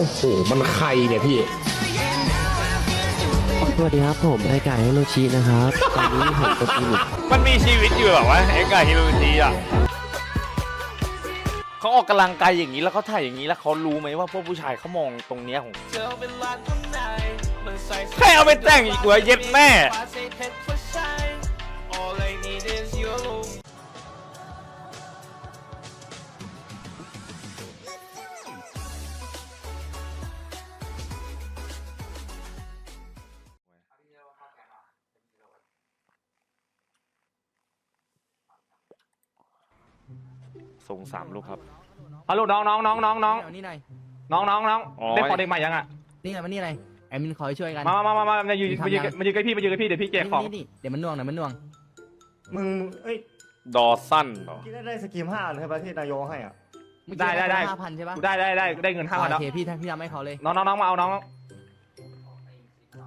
โอ้โห มันใครเนี่ยพี่ สวัสดีครับผมไอไก่ฮิโรชินะครับ ตอนนี้ผมกับอีกมันมีชีวิตอยู่เหรอวะเอ็กซ์ฮิโรชิอะเขาออกกำลังกายอย่างนี้แล้วเขาถ่ายอย่างนี้แล้วเขารู้ไหมว่าพวกผู้ชายเขามองตรงเนี้ยของใครเอาไปแต่งอีกวะเย็ดแม่ ส่งสามลูกครับฮัลโหลน้องน้องน้องน้องน้องเอานี่หน่อยน้องน้องน้องอ๋อได้พอเด็กใหม่ยังอะนี่ไงมานี่หน่อยแอดมินขอให้ช่วยกัน มามามามามายืนมีมายืนทำยังมายืนใกล้พี่มายืนใกล้พี่เดี๋ยวพี่แจกของนี่นี่เดี๋ยวมันน่วงเดี๋ยวมันน่วง มึงเอ้ยดอสั้นเหรอ กินได้ได้สกิมห้าใช่ปะที่นายกให้อะได้ได้ได้ห้าพันใช่ปะได้ได้ได้ได้เงินห้าพันโอแล้วเคพี่พี่ทำให้เขาเลยน้องน้องน้องมาเอาน้อง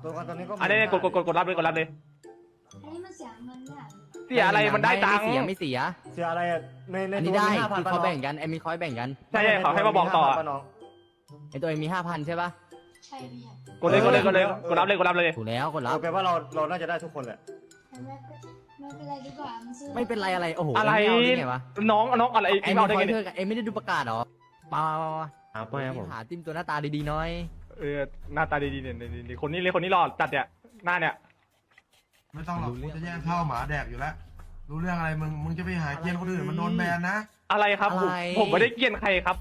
ตัวกันตอนนี้ก็อันนี้กดกดกดกดรับเลยกดรับเลย อันนี้มันเสียเงินเนี่ย เสียอะไรมันได้ตังค์ ไม่เสียไม่เสียเสียอะไรอะในในอันตันี้วได้มีห้าพันคือเขาแบ่งกันแอดมินเขาให้แบ่งกันใช่ใช่ขอให้มาบอกต่อน้องไอตัวเองมีห้าพันใช่ปะใช่พี่ครับกดเลยกดเลยกดเลยกดรับเลยกดรับเลย ถูกแล้วกดรับเอาไปนว่าเราเราน่าจะได้ทุกคนแหละ แต่ไม่เป็นไม่เป็นไรดีกว่ามันซื้อไม่เป็นไรอะไรโอ้โหอะไร ม่เอาได้ไงวะน้องน้องอะไรแออีดเมมิลนได้ขอไงให้เนี่ยเธอกับเอ็มไม่ได้ดูประกาศเหรอมามามามาครับไม่ครับผมหาติ้มตัวหน้าตาดีๆหน้อย เออหน้าตาดีๆเนี่ยเนี่ยเนี่ยคนนี้เลยคนนี้หล่อจัดเนี่ยหน้าเนี่ย ไม่ต้องหรอกกูจะแย่งข้าวหมาแดกอยู่แล้วรู้เรื่องอะไรมึงมึงจะไปหาเกียนคนอื่นมันโดนแบนนะอะไรครับผมผมไม่ได้เกลียนใครครับ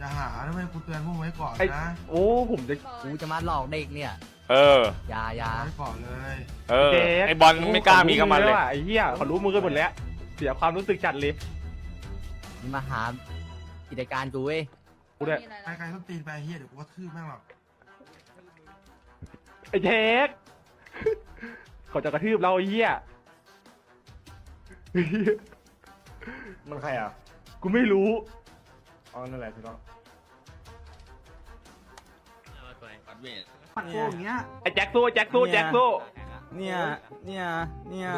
จะหาทำไมกูเตือนพวกไว้ก่อนไอ้ นะโอ้ผมจะ กูจะมาหลอกเด็กเนี่ยเออ อยาอยาไว้ก่อนเลยเออไอบอลไม่กล้ามีกับมันเลยไอ้เหี้ยเขารู้มือกันหมดแล้ว เสียความรู้สึกจัดเลยนี่มาหากิจการกูเว้ยกูด้วยใครๆต้องตีนไปเฮียเดี๋ยวกูก็ทืบแม่งหรอกไอ้เทค เขาจะกระทืบเราไอ้เหี้ยมันใครอะกูไม่รู้ อ๋อนั่นแหละพี่น้องปัดโกงอย่างเงี้ย ไอ้แจ็คสู้แจ็คสู้แจ็คสู้ เนี่ย เนี่ย เนี่ย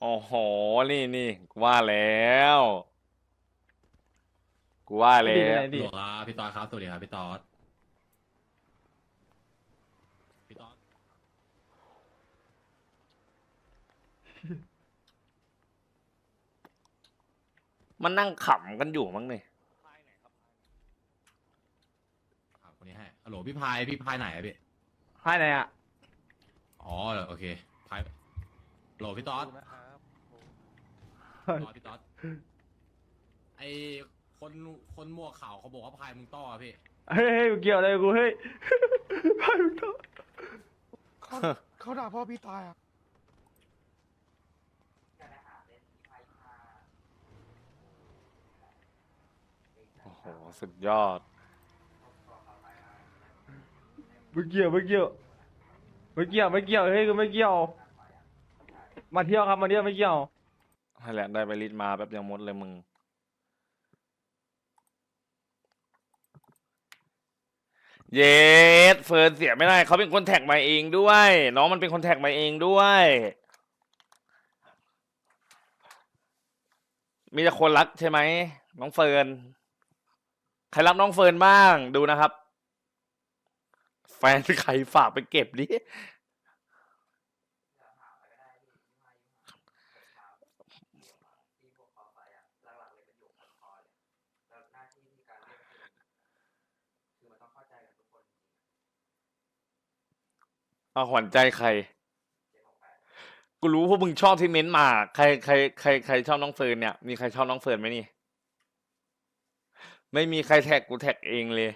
โอ้โห นี่นี่กูว่าแล้ว กูว่าแล้ดีวดีสวัสดีครับพี่ตอดครับสวัสดีครับพี่ตอดพี่ตอด มันนั่งขำกันอยู่มั้งเนี่ยครับคนนี้ให้ฮัลโหลพี่พายพี่พายไหนอะพี่ให้ไหนอะ อ๋อโอเคพายฮัลโหลพี่ตอดพี่ตอดพี่ตอดไอคนคนหมวกขาวเขาบอกว่าพายมึงต้ออะพี่ เฮ้ยเฮ้ยเกี่ยวอะไรกับกูเฮ้ยไปมึงเถอะเขาด่าพ่อพี่ตายอะ โห สุดยอด ไม่เกี่ยวไม่เกี่ยวไม่เกี่ยวไม่เกี่ยวเฮ้ยกูไม่เกี่ยว มาเที่ยวครับมาเที่ยวไม่เกี่ยวให้แหละได้ไปรีดมาแบบยังมดเลยมึง เยสเฟิร์นเสียไม่ได้เขาเป็นคนแท็กมาเองด้วย น้องมันเป็นคนแท็กมาเองด้วย มีแต่คนรักใช่ไหมน้องเฟิร์น ใครรักน้องเฟิร์นบ้างดูนะครับ แฟนใครฝากไปเก็บดิเอาขวัญใจใคร กูรู้พวกมึงชอบที่เม้นมา ใครใครใครใครชอบน้องเฟิร์นเนี่ย มีใครชอบน้องเฟิร์นไหมนี่ ไม่มีใครแท็กกูแท็กเองเลย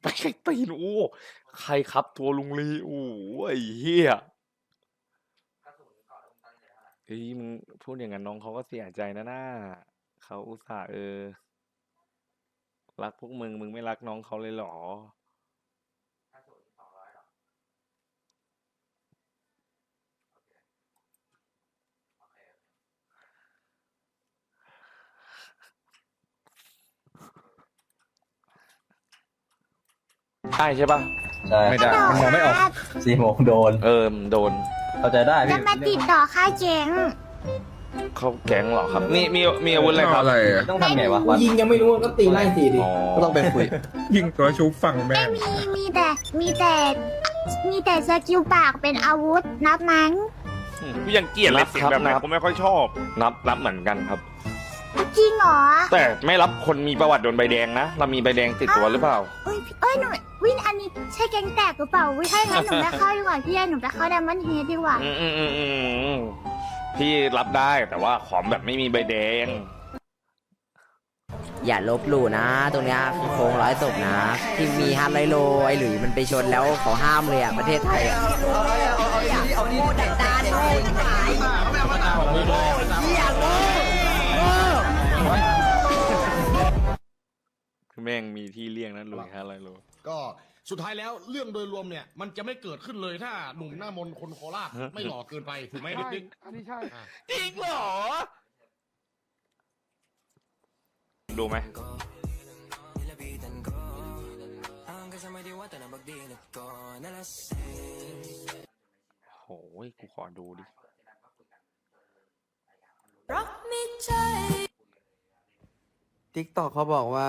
ไปไกลตีนโอ้ใครครับตัวลุงลีโอ้ไอ้เหี้ยเฮ้ยมึงพูดอย่างนั้นน้องเขาก็เสียใจนะน่าเขาอุตส่าห์เออ รักพวกมึงมึงไม่รักน้องเขาเลยเหรอ ใช่ใช่ปะใช่ไม่ได้มันมองไม่ออกสี่โมงโดน เออมันโดน เข้าใจได้จะพี่มาติดต่อค่าเจ๊งเข้าแก๊งเหรอครับ นี่มีมีอาวุธอะไรครับ ต้องทำไงวะยิงยังไม่รู้ก็ตีไล่ตีดิ อ๋อก็ต้องไปคุย ยิงตัวชุบฝั่งแม่มีมีแต่มีแต่ มีแต่สกิลปากเป็นอาวุธนับมั้งอืมกูยังเกลียดเลยเสียงแบบนั้นนับกูไม่ค่อยชอบ นับนับเหมือนกันครับ จริงเหรอแต่ไม่รับคนมีประวัติโดนใบแดงนะ เรามีใบแดงติดตัวหรือเปล่า เอ้ยเอ้ยหนูวินอันนี้ใช่แกงแตกหรือเปล่าวิถ้างั้นหนูไม่เข้าดีกว่าพี่หนูไปเข้าดัมเบิลเฮดดีกว่าอืมอืมอืมอืมพี่รับได้แต่ว่าขอแบบไม่มีใบแดง อย่าลบหลู่นะ ตรงเนี้ยคือโค้งร้อยศพนะ ที่มีฮันไรโลไอหลุยมันไปชนแล้วเขาห้ามเลยอะประเทศไทยอะคือ แม่งมีที่เลี่ยงนั้นหลุยฮะอะไรรู้ก็สุดท้ายแล้วเรื่องโดยรวมเนี่ย มันจะไม่เกิดขึ้นเลยถ้าหนุ่มหน้ามนต์คนโคราชฮะไม่หล่อเกินไปถูกไหมดิ๊กดิ๊กอันนี้ใช่จริงเหรอ ดูไหมโหยกูขอดูดิทิกตอกเขาบอกว่า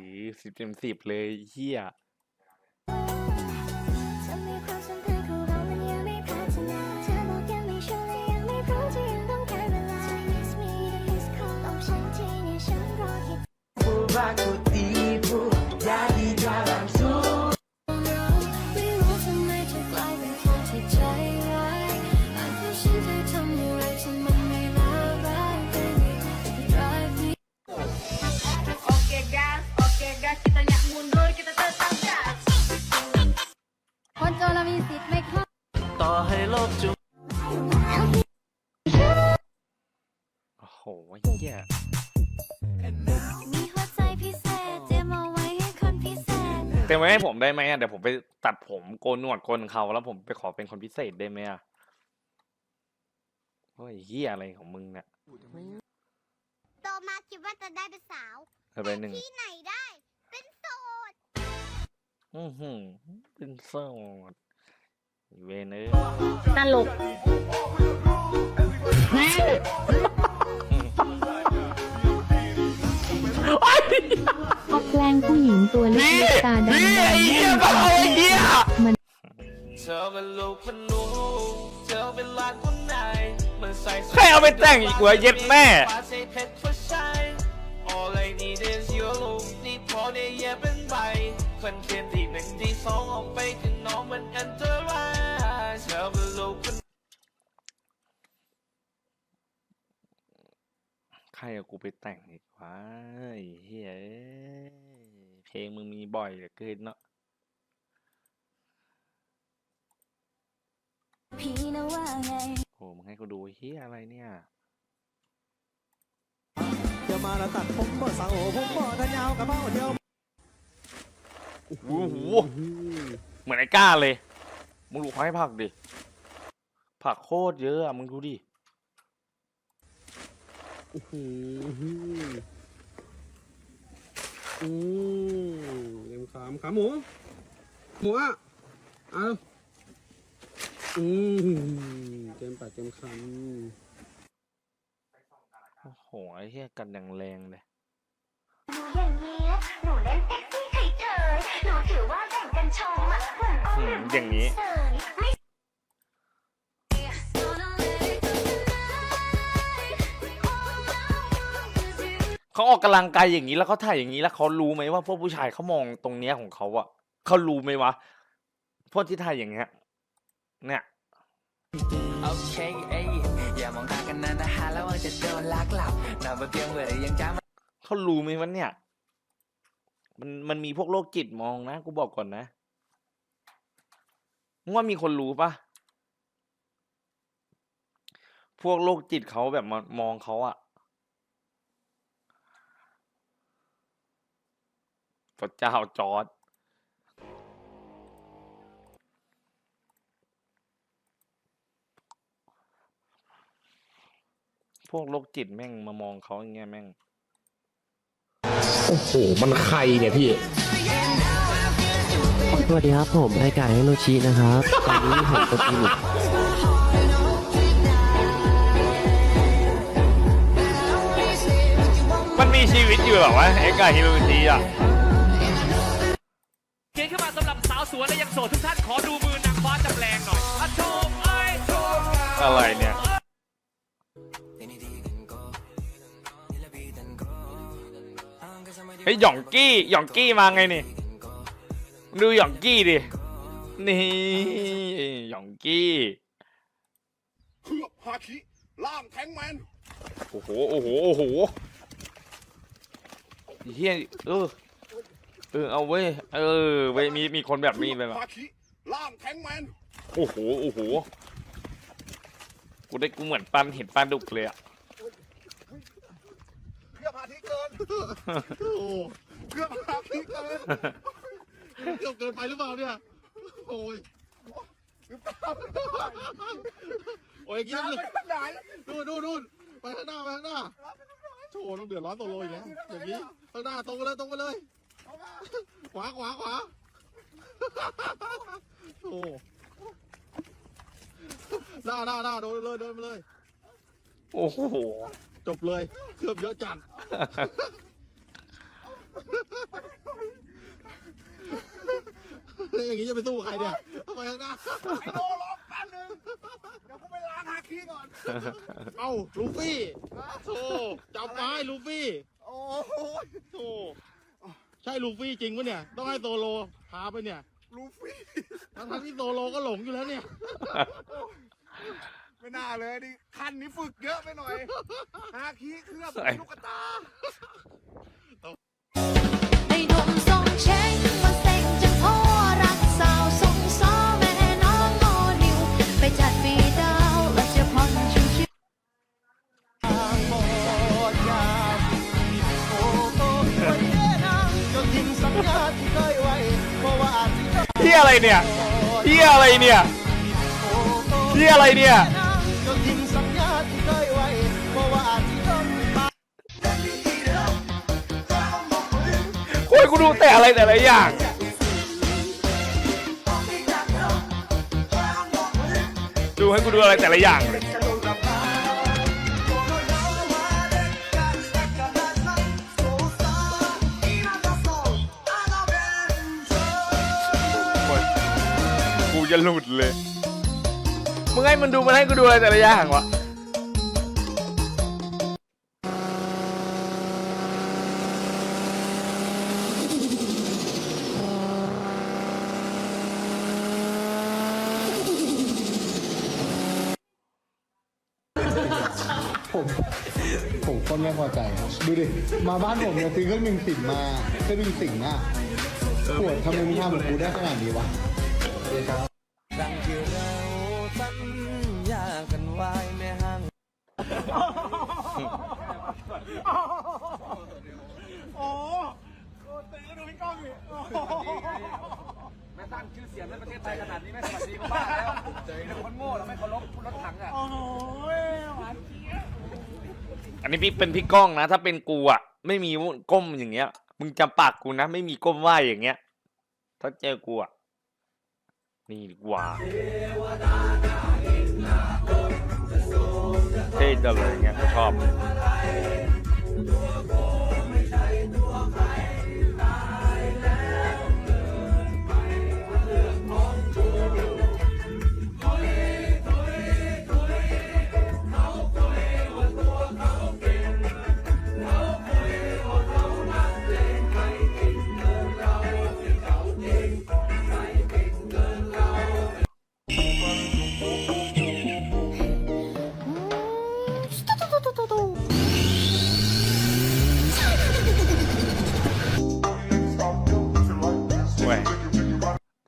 ถืสิบเต็มสิบเลยเฮียผู้รั ษเต็มไว้ให้ผมได้ไหมอะเดี๋ยวผมไปตัดผมโกนหนวดโกนเขาแล้วผมไปขอเป็นคนพิเศษได้ไหมอะโอ้ยเฮียอะไรของมึงเนี่ยโตมาคิดว่าจะได้เป็นสาวเธอไปหนึ่งที่ไหนได้ เป็นโสดอือหือเป็นโสดอีเวนเอ้ยตลก ก็แกล้งผู้หญิงตัวเล็กๆตาดำๆเธอเป็นลูกพนุเธอเป็นหลานคนไหนมันใส่ใครเอาไปแต่งอีกวะเย็ดแม่ All I need is your love นี่พอได้แย่เป็นใบคนเทียนที่หนึ่งที่สองออกไปข้างนอกมันอันตรายเธอเป็นลูกพนุใครเอากูไปแต่งอีก วะไอ้เฮ้ยเพลงมึงมีบ่อยเหลือเกินเนาะพี่นะว่าไงโอ้มึงให้กูดูเฮียอะไรเนี่ยเดี๋ยวมาแล้วตัดผมบ่สาวผมบ่ทันยาวกับเบ้าเดียวโอ้โหเหมือนไอ้ก้าเลย มึงดูเขาให้ผักดิ ผักโคตรเยอะอะมึงดูดิ อืมเต็มขามขาหมู หมูอะเอาอืมเต็มปากเต็มคำโอ้โหไอ้เหี้ยกันอย่างแรงเลยอย่างนี้หนูเล่นเซ็กซี่เฉยๆหนูถือว่าแบ่งกันชมอะเหมือนอ้อมอืมอย่างนี้ เฉยไม่ เขาออกกำลังกายอย่างนี้แล้วเขาถ่ายอย่างนี้แล้วเขารู้ไหมว่าพวกผู้ชายเขามองตรงเนี้ยของเขาอะเขารู้ไหมวะพวกที่ถ่ายอย่างเงี้ยเนี่ยโอเคเอ้ยอย่ามองตากันนานนะฮะแล้วว่าจะโดนลักหลับนอนบนเตียงเบื่อยังจ้าเขารู้ไหมวะเนี่ย มันมันมีพวกโรคจิตมองนะกูบอกก่อนนะงว่ามีคนรู้ปะพวกโรคจิตเขาแบบมามองเขาอะ พระเจ้าจอร์ดพวกโรคจิตแม่งมามองเขาอย่างเงี้ยแม่ง โอ้โห มันใครเนี่ยพี่ สวัสดีครับผมรายการให้โรชินะครับ ตอนนี้ผมกดอีกมันมีชีวิตอยู่เหรอวะไอ้กาฮิโรชิอะ สาวสวยและยังโสดทุกท่านขอดูมือนางฟ้าจำแรงหน่อยอะโชมไอ้โชมอะไรเนี่ย เฮ้ยหยองกี้หยองกี้มาไงนี่ดูหยองกี้ดิ นี่หยองกี้เคลือบฮาคิล่างแทงแมนโอ้โหโอ้โหโอ้โหเฮียเออ เออเอาเว้ยเออเว้ยมีมีคนแบบนี้เลยว่ะฮาคิล่างแทงแมนโอ้โหโอ้โหกูได้กูเหมือนปันเห็นปลาดุกเลยอะเคลือบฮาคิเกินโอ้โหเคลือบฮาคิเกินเคลือบเกินไปหรือเปล่าเนี่ยโอ้ยโอ้ยกินเลยดูนดูนดูนไปข้างหน้าไปข้างหน้าโถต้องเดือดร้อนตกลงอีกแล้วอย่างนี้ข้างหน้าตรงไปเลยตรงไปเลย ขวาขวาขวาโอ้หน้าหน้าหน้าโดนเลยเดินไปเลย โอ้โห จบเลยเคลือบเยอะจัดอย่างนี้จะไปสู้ใครเนี่ยเอาไปข้างหน้าไอ้โดรอแป๊บนึงเดี๋ยวกูไปล้างฮาคีก่อน เอ้าลูฟี่โธ่จับไม้ลูฟี่ โอ้โหโธ่ ใช่ลูฟี่จริงปะเนี่ย ต้องให้โซโลพาไปเนี่ยลูฟี่ ทั้งๆที่โซโลก็หลงอยู่แล้วเนี่ย ไม่น่าเลยดิคันนี้ฝึกเยอะไปหน่อยฮาคีเคลือบลูกตา ที่อะไรเนี่ยเฮียอะไรเนี่ยเฮียอะไรเนี่ยโอ้ยกูดูแต่อะไรแต่ละอย่างดูให้กูดูอะไรแต่ละอย่างเลย จะหลุดเลย มึงให้มันดูมันให้กูดูอะไรแต่ละอย่างวะผมผมคนไม่พอใจ ดูดิ มาบ้านผมเนี่ยซื้อเครื่องหนึ่งสิ่งมาเครื่องหนึ่งสิ่งอะปวดทำไมมึงทำกับกูได้ขนาดนี้วะ ไม่ตั้งชื่อเสียงในประเทศไทยขนาดนี้ไม่สวัสดีก็บ้าแล้วเจอคนโง่แล้วไม่เคารพรถถังอะอันนี้พี่เป็นพี่ก้องนะ ถ้าเป็นกูอะ ไม่มีก้มอย่างเงี้ย มึงจำปากกูนะ ไม่มีก้มไหวอย่างเงี้ย ถ้าเจอกูอะ นี่ดีกว่า เท่จั งเลยอย่างเงี้ยชอบ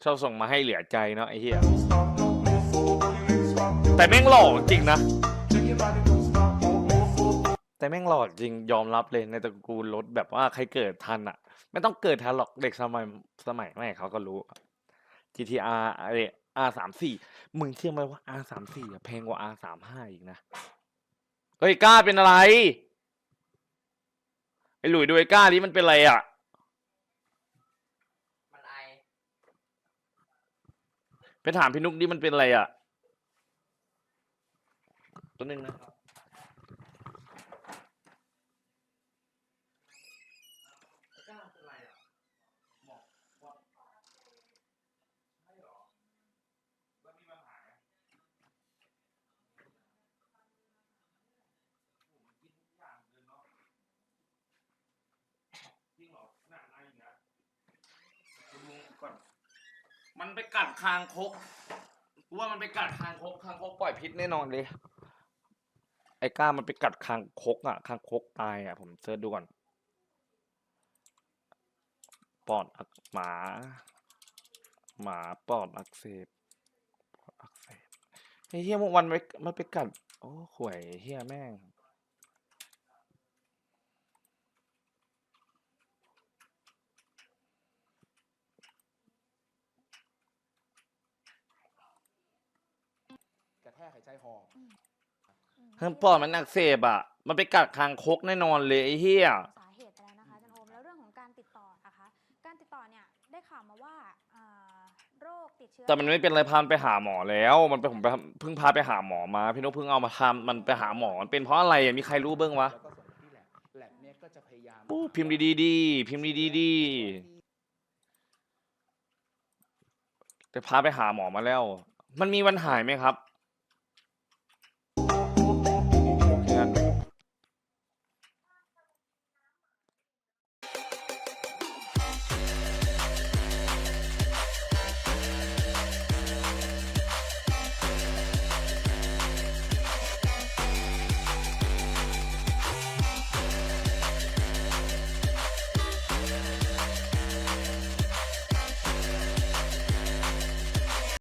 ชอบส่งมาให้เหลือใจเนาะไอ้เหี้ยแต่แม่งหล่อจริงนะ แต่แม่งหล่อจริงยอมรับเลยในตระกูลรถแบบว่าใครเกิดทันอะ ไม่ต้องเกิดทันหรอกเด็กสมัยสมัยใหม่เขาก็รู้ GTR ไอ้ R สามสี่มึงเชื่อไหมว่า R สามสี่แพงกว่า R สามห้าอีกนะ เฮ้ยกล้าเป็นอะไร ไอ้หลุยดูไอ้กล้าดิมันเป็นอะไรอะ มันไอ ไปถามพี่นุกดิมันเป็นอะไรอะตัวนึงนะครับ มันไปกัดคางคกกูว่ามันไปกัดคางคกคางคกปล่อยพิษแน่นอนเลย ไอ้ก้ามันไปกัดคางคกอะคางคกตายอะ ผมเซิร์ชดูก่อนปอดอักหมา หมาปอดอักเสบอดอักเสบไอ้เฮียเมื่อวันไปมันไปกัด โอ้ข่วยเฮียแม่ง ก ระแทกหายใจหอบเฮ้ยปอดมันอักเสบอะ มันไปกัดคางคกแน่นอนเลยไอ้เฮียสาเหตุไปแล้วนะคะอาจันโอมแล้วเรื่องของการติดต่อนะคะ การติดต่อเนี่ยได้ข่าวมาว่าอ่าโรคติดเชื้อแต่มันไม่เป็นไรพามันไปหาหมอแล้ว มันไปผมไปเพิ่งพาไปหาหมอมา พี่นกเพิ่งเอามาทำมันไปหาหมอมันเป็นเพราะอะไรอะมีใครรู้เบ้างวะ แล้วก็ส่งไปที่แลบแลบเนี้ยก็จะพยายามโอ้พิมพ์ดีๆดีพิมพ์ดีๆดีแต่พาไปหาหมอมาแล้ว มันมีวันหายไหมครับ